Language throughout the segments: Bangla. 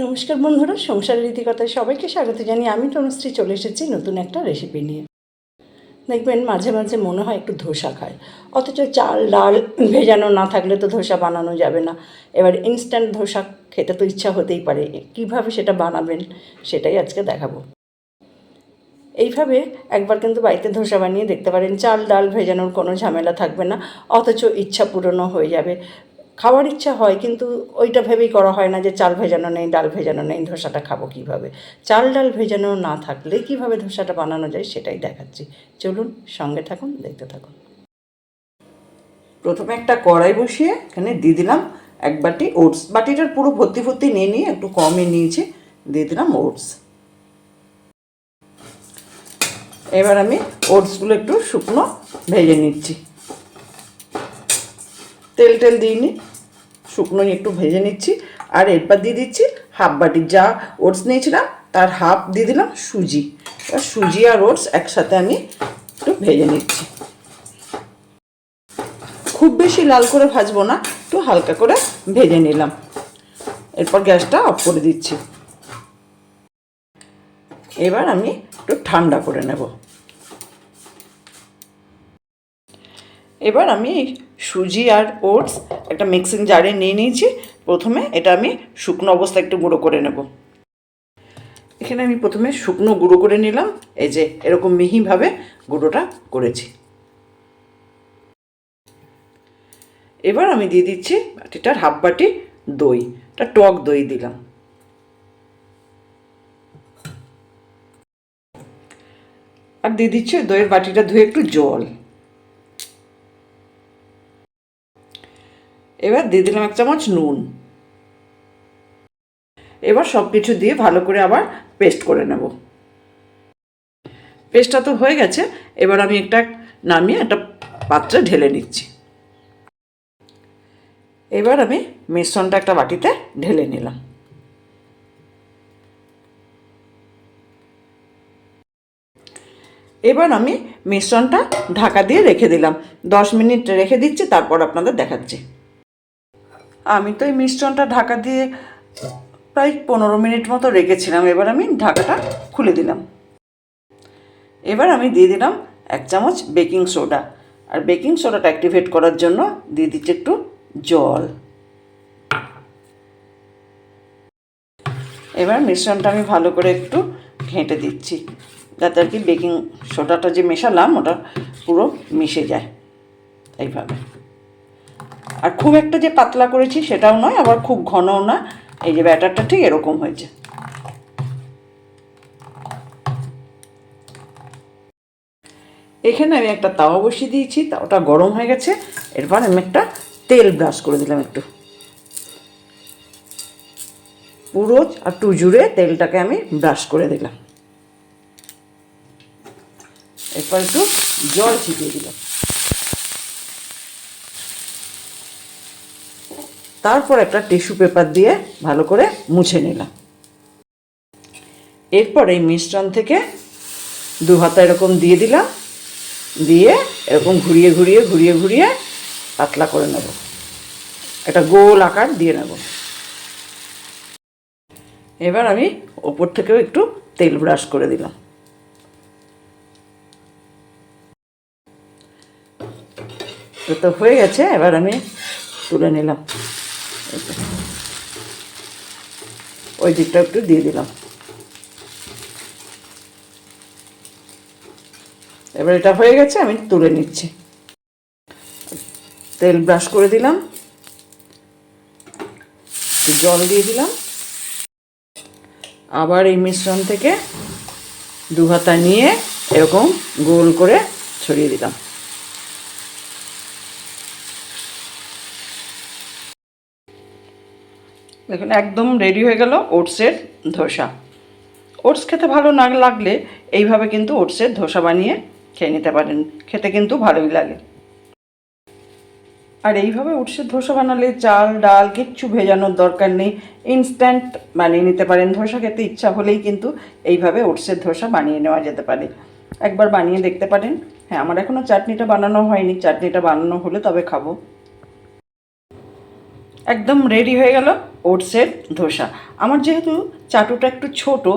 নমস্কার বন্ধুরা সংসারের রীতিকথায় সবাইকে স্বাগত জানিয়ে আমি তনুশ্রী চলে এসেছি নতুন একটা রেসিপি নিয়ে। দেখবেন মাঝে মাঝে মনে হয় একটু ধোসা খায়। অথচ চাল, ডাল ভেজানো না থাকলে তো ধোসা বানানো যাবে না। এবার ইনস্ট্যান্ট ধোসা খেতে তো ইচ্ছা হতেই পারে। কীভাবে সেটা বানাবেন সেটাই আজকে দেখাবো। এইভাবে একবার কিন্তু বাড়িতে ধোসা বানিয়ে দেখতে পারেন, চাল, ডাল ভেজানোর কোনো ঝামেলা থাকবে না, অথচ ইচ্ছা পূরণও হয়ে যাবে। খাওয়ার ইচ্ছা হয়, কিন্তু ওইটা ভেবেই করা হয় না যে চাল ভেজানো নেই, ডাল ভেজানো নেই, ধোসাটা খাব কীভাবে? চাল ডাল ভেজানো না থাকলে কীভাবে ধোসাটা বানানো যায় সেটাই দেখাচ্ছি। চলুন সঙ্গে থাকুন, দেখতে থাকুন। প্রথমে একটা কড়াই বসিয়ে এখানে দিয়ে দিলাম এক বাটি ওটস। বাটিটার পুরো ভর্তি ভর্তি নিয়ে নিয়ে একটু কমে নিয়েছি, দিয়ে দিলাম ওটস। এবার আমি ওটসগুলো একটু শুকনো ভেজে নিচ্ছি। তেল টেল দিইনি। শুকনো একটু ভেজে নিচ্ছি, আর এরপর দিয়ে দিচ্ছি হাফ বাটি যা ওটস নিয়েছিলাম, তার হাফ দিয়ে দিলাম সুজি। এবার সুজি আর ওটস একসাথে আমি একটু ভেজে নিচ্ছি। খুব বেশি লাল করে ভাজবো না, একটু হালকা করে ভেজে নিলাম। এরপর গ্যাসটা অফ করে দিচ্ছি। এবার আমি একটু ঠান্ডা করে নেব। এবার আমি সুজি আর ওটস একটা মিক্সিং জারে নিয়ে নিয়েছি। প্রথমে এটা আমি শুকনো অবস্থায় একটু গুঁড়ো করে নেব। এখানে আমি প্রথমে শুকনো গুঁড়ো করে নিলাম। এই যে এরকম মিহিভাবে গুঁড়োটা করেছি। এবার আমি দিয়ে দিচ্ছি বাটিটার হাফ বাটি দই। এটা টক দই দিলাম। আর দিয়ে দিচ্ছি দইয়ের বাটিটা ধুয়ে একটু জল। এবার দিয়ে দিলাম এক চামচ নুন। এবার সব কিছু দিয়ে ভালো করে আবার পেস্ট করে নেব। পেস্টটা তো হয়ে গেছে, এবার আমি একটা নামিয়ে একটা পাত্রে ঢেলে নিচ্ছি। এবার আমি মিশ্রণটা একটা বাটিতে ঢেলে নিলাম। এবার আমি মিশ্রণটা ঢাকা দিয়ে রেখে দিলাম। দশ মিনিট রেখে দিচ্ছি, তারপর আপনাদের দেখাচ্ছি। আমি তো এই মিশ্রণটা ঢাকা দিয়ে প্রায় পনেরো মিনিট মতো রেখেছিলাম। এবার আমি ঢাকাটা খুলে দিলাম। এবার আমি দিয়ে দিলাম এক চামচ বেকিং সোডা। আর বেকিং সোডাটা অ্যাক্টিভেট করার জন্য দিয়ে দিচ্ছি একটু জল। এবার মিশ্রণটা আমি ভালো করে একটু ঘেঁটে দিচ্ছি, যাতে আর কি বেকিং সোডাটা যে মেশালাম, ওটা পুরো মিশে যায়। এইভাবে। আর খুব একটা যে পাতলা করেছি সেটাও নয়, আবার খুব ঘনও না। এই যে ব্যাটারটা ঠিক এরকম হয়েছে। এখানে আমি একটা তাওয়া বসিয়ে দিয়েছি তাওয়াটা গরম হয়ে গেছে। এরপর আমি একটা তেল ব্রাশ করে দিলাম একটু। পুরো একটু জুড়ে তেলটাকে আমি ব্রাশ করে দিলাম। এরপর একটু জল ছিটিয়ে দিলাম। তারপর একটা টিস্যু পেপার দিয়ে ভালো করে মুছে নিলাম। এরপর এই মিশ্রণ থেকে দু হাতা এরকম দিয়ে দিলাম, দিয়ে এরকম ঘুরিয়ে ঘুরিয়ে ঘুরিয়ে ঘুরিয়ে পাতলা করে নেব। একটা গোল আকার দিয়ে নেব। এবার আমি ওপর থেকেও একটু তেল ব্রাশ করে দিলাম। তো হয়ে গেছে, এবার আমি তুলে নিলাম। ওই দিকটা একটু দিয়ে দিলাম। এবার এটা হয়ে গেছে, আমি তুলে নিচ্ছি। তেল ব্রাশ করে দিলাম। জল দিয়ে দিলাম। আবার এই মিশ্রণ থেকে দু হাতা নিয়ে এরকম গোল করে ছড়িয়ে দিলাম। দেখুন, একদম রেডি হয়ে গেল ওটসের ধোসা। ওটস খেতে ভালো না লাগলে এইভাবে কিন্তু ওটসের ধোসা বানিয়ে খেয়ে নিতে পারেন। খেতে কিন্তু ভালোই লাগে। আর এইভাবে ওটসের ধোসা বানালে চাল, ডাল, কিচ্ছু ভেজানোর দরকার নেই। ইনস্ট্যান্ট বানিয়ে নিতে পারেন। ধোসা খেতে ইচ্ছা হলেই কিন্তু এইভাবে ওটসের ধোসা বানিয়ে নেওয়া যেতে পারে। একবার বানিয়ে দেখতে পারেন। হ্যাঁ আমার এখনও চাটনিটা বানানো হয়নি। চাটনিটা বানানো হলে তবে খাব। একদম রেডি হয়ে গেল ওটসের ধোসা। আমার যেহেতু চাটুটা একটু ছোট,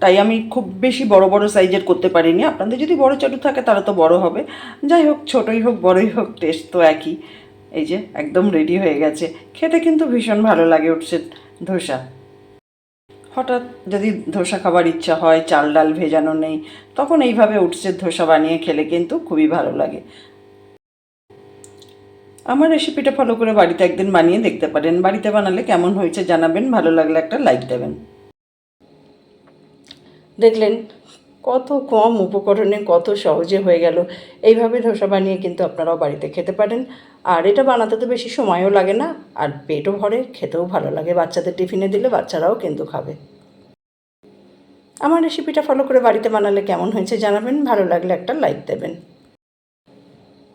তাই আমি খুব বেশি বড় বড় সাইজের করতে পারিনি। আপনাদের যদি বড় চাটু থাকে, তাহলে তো বড় হবে। যাই হোক, ছোটই হোক, বড়ই হোক টেস্ট তো একই। এই যে, একদম রেডি হয়ে গেছে। খেতে কিন্তু ভীষণ ভালো লাগে ওটসের ধোসা। হঠাৎ যদি ধোসা খাবার ইচ্ছা হয়, চাল ডাল ভেজানো নেই, তখন এইভাবে উটসের ধোসা বানিয়ে খেলে কিন্তু খুবই ভালো লাগে। আমার রেসিপিটা ফলো করে বাড়িতে একদিন বানিয়ে দেখতে পারেন। বাড়িতে বানালে কেমন হয়েছে জানাবেন, ভালো লাগলে একটা লাইক দেবেন। দেখলেন, কত কম উপকরণে কত সহজে হয়ে গেল। এইভাবে ধোসা বানিয়ে কিন্তু আপনারাও বাড়িতে খেতে পারেন। আর এটা বানাতে তো বেশি সময়ও লাগে না, আর পেটও ভরে, খেতেও ভালো লাগে। বাচ্চাদের টিফিনে দিলে বাচ্চারাও কিন্তু খাবে। আমার রেসিপিটা ফলো করে বাড়িতে বানালে কেমন হয়েছে জানাবেন, ভালো লাগলে একটা লাইক দেবেন।